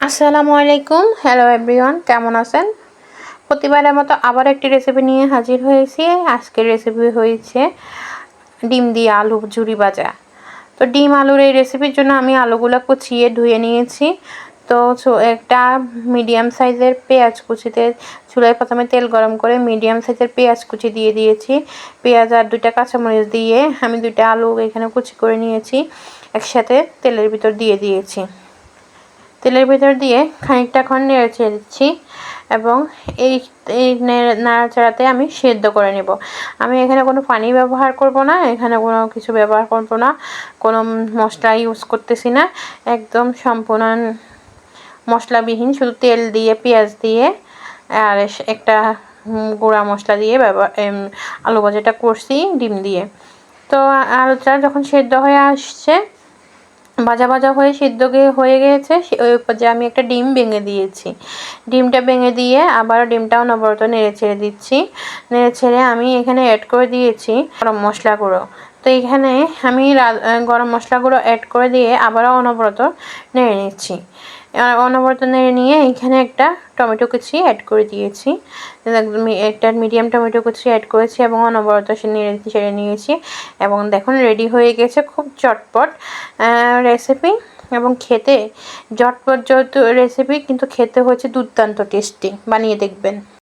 আসসালামু আলাইকুম। Hello everyone কেমন আছেন? প্রতিবারের মতো আবার একটি রেসিপি নিয়ে হাজির হয়েছি। আজকের রেসিপি হয়েছে ডিম দিয়ে আলু ঝুরি ভাজা। তো ডিম আলুর এই রেসিপির জন্য আমি আলুগুলো কুচিয়ে ধুয়ে নিয়েছি। তো একটা মিডিয়াম সাইজের পেঁয়াজ কুচিতে চুলায় প্রথমে তেল গরম করে মিডিয়াম সাইজের পেঁয়াজ কুচি দিয়ে দিয়েছি। পেঁয়াজ আর দুইটা কাঁচামরিচ দিয়ে আমি দুইটা আলু এখানে কুচি করে নিয়েছি। একসাথে তেলের ভিতর দিয়ে দিয়েছি। তেলের ভিতর দিয়ে খানিকটা ক্ষণ নেড়ে ছেড়ে দিচ্ছি এবং এই এই নাড়াচাড়াতে আমি সেদ্ধ করে নেব। আমি এখানে কোনো পানি ব্যবহার করব না, এখানে কোনো কিছু ব্যবহার করব না, কোনো মশলা ইউজ করতেছি না। একদম সম্পূর্ণ মশলাবিহীন, শুধু তেল দিয়ে, পেঁয়াজ দিয়ে, আর একটা গুঁড়া মশলা দিয়ে ব্যবহার আলু ভাজাটা করছি, ডিম দিয়ে। তো আলুটা যখন সেদ্ধ হয়ে আসছে ভাজা ভাজা হয়ে সিদ্ধ হয়ে গিয়েছে ওই যে আমি একটা ডিম ভেঙে দিয়েছি। ডিমটা ভেঙে দিয়ে আবার ডিমটাও নবরত নেড়ে ছেড়ে দিচ্ছি। নেড়ে ছেড়ে আমি এখানে অ্যাড করে দিয়েছি গরম মশলা গুঁড়ো। তো এখানে আমি গরম মশলাগুলো অ্যাড করে দিয়ে আবারও অনবরত নেড়ে নিচ্ছি। অনবরত নেড়ে নিয়ে এখানে একটা টমেটো কুচি অ্যাড করে দিয়েছি। একটা মিডিয়াম টমেটো কুচি অ্যাড করেছি এবং অনবরত সে নেড়ে ছেড়ে নিয়েছি এবং দেখুন রেডি হয়ে গেছে খুব চটপট রেসিপি এবং খেতে ঝটপট যেহেতু রেসিপি কিন্তু খেতে হচ্ছে দুর্দান্ত টেস্টি বানিয়ে দেখবেন।